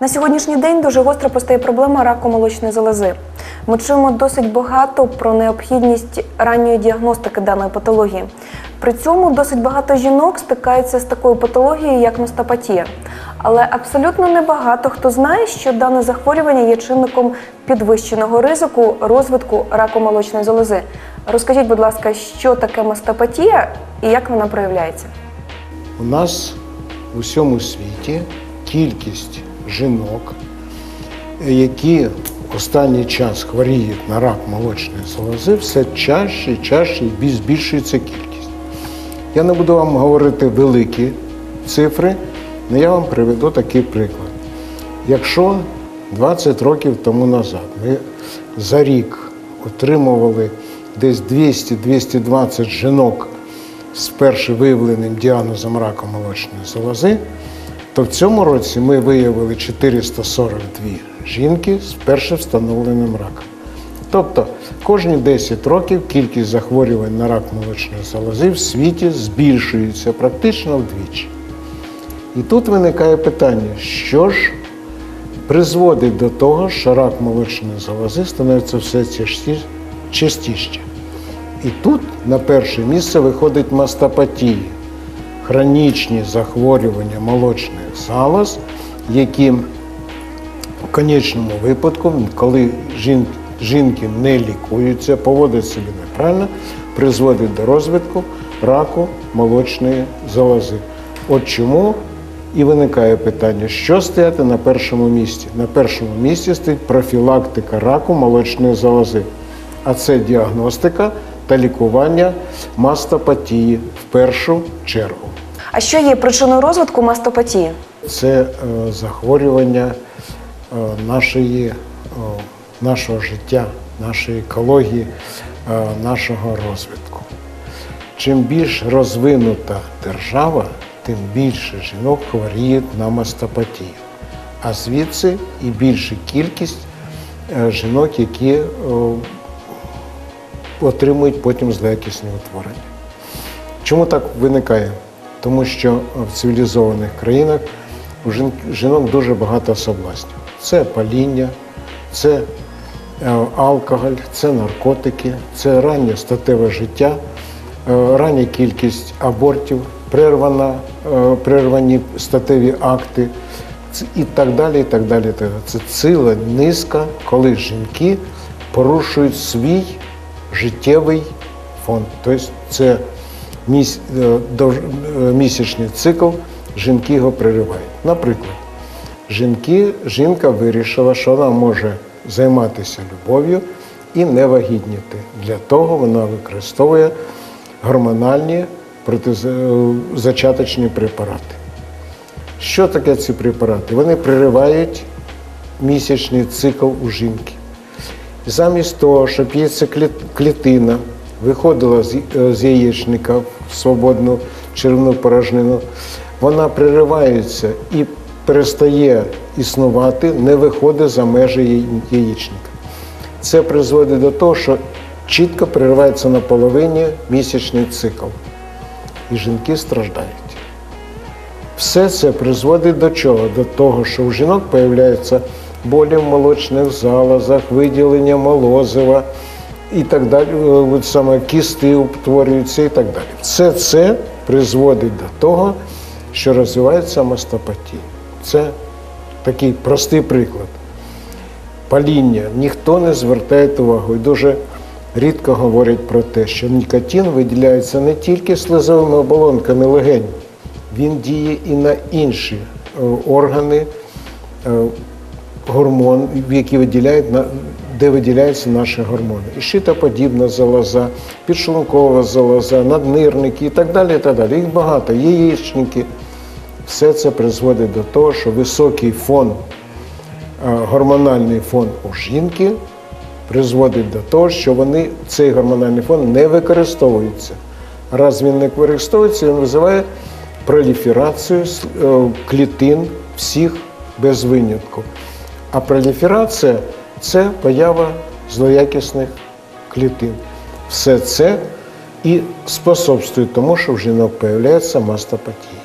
На сьогоднішній день дуже гостро постає проблема раку молочної залози. Ми чуємо досить багато про необхідність ранньої діагностики даної патології. При цьому досить багато жінок стикаються з такою патологією, як мастопатія. Але абсолютно небагато хто знає, що дане захворювання є чинником підвищеного ризику розвитку раку молочної залози. Розкажіть, будь ласка, що таке мастопатія і як вона проявляється? У нас у всьому світі кількість жінок, які останній час хворіють на рак молочної залози, все чаще і чаще і збільшується кількість. Я не буду вам говорити великі цифри, але я вам приведу такий приклад. Якщо 20 років тому назад ми за рік отримували десь 200-220 жінок з першим виявленим діагнозом раку молочної залози, то в цьому році ми виявили 442 жінки з першим встановленим раком. Тобто кожні 10 років кількість захворювань на рак молочної залози в світі збільшується практично вдвічі. І тут виникає питання, що ж призводить до того, що рак молочної залози становиться все часті- частіше. І тут на перше місце виходить мастопатії, хронічні захворювання молочних залоз, які в конечному випадку, коли жінки не лікуються, поводять себе неправильно, призводить до розвитку раку молочної залози. От чому і виникає питання, що стояти на першому місці? На першому місці стоїть профілактика раку молочної залози, а це діагностика та лікування мастопатії в першу чергу. А що є причиною розвитку мастопатії? Це е, захворювання е, нашої, е, нашого життя, нашої екології, нашого розвитку. Чим більш розвинута держава, тим більше жінок хворіють на мастопатію. А звідси і більша кількість жінок, які отримують потім злоякісні утворення. Чому так виникає? Тому що в цивілізованих країнах у жінок дуже багато соблазнів. Це паління, це е, алкоголь, це наркотики, це раннє статеве життя, е, рання кількість абортів, прервана, е, прервані статеві акти і так далі. і так далі. Це ціла низка, коли жінки порушують свій життєвий фонд. Тобто це місячний цикл, жінки його переривають. Наприклад, жінки, жінка вирішила, що вона може займатися любов'ю і не вагітніти. Для того вона використовує гормональні протизачаточні препарати. Що таке ці препарати? Вони переривають місячний цикл у жінки. Замість того, щоб яйцеклітина виходила з е, з яєчника в свободну червну порожнину, вона приривається і перестає існувати, не виходить за межі яєчника. Це призводить до того, що чітко переривається на половині місячний цикл. І жінки страждають. Все це призводить до чого? До того, що у жінок появляються болі в молочних залозах, виділення молозива і так далі, е, от саме кісти утворюються і так далі. Все це призводить до того, що розвивається мастопатія. Це такий простий приклад. Паління ніхто не звертає увагу і дуже рідко говорять про те, що нікотин виділяється не тільки слизовими оболонками легень, він діє і на інші е, органи, е, гормон, які виділяють на- де виділяються наші гормони. І щитоподібна залоза, підшлункова залоза, наднирники і так далі. І так далі. Їх багато, яєчники. Все це призводить до того, що високий фон, е, гормональний фон у жінки призводить до того, що вони, цей гормональний фон не використовується. Раз він не використовується, він визиває проліферацію е, клітин всіх без винятку. А проліферація це поява злоякісних клітин. Все це і способствує тому, що в жінок появляється мастопатія.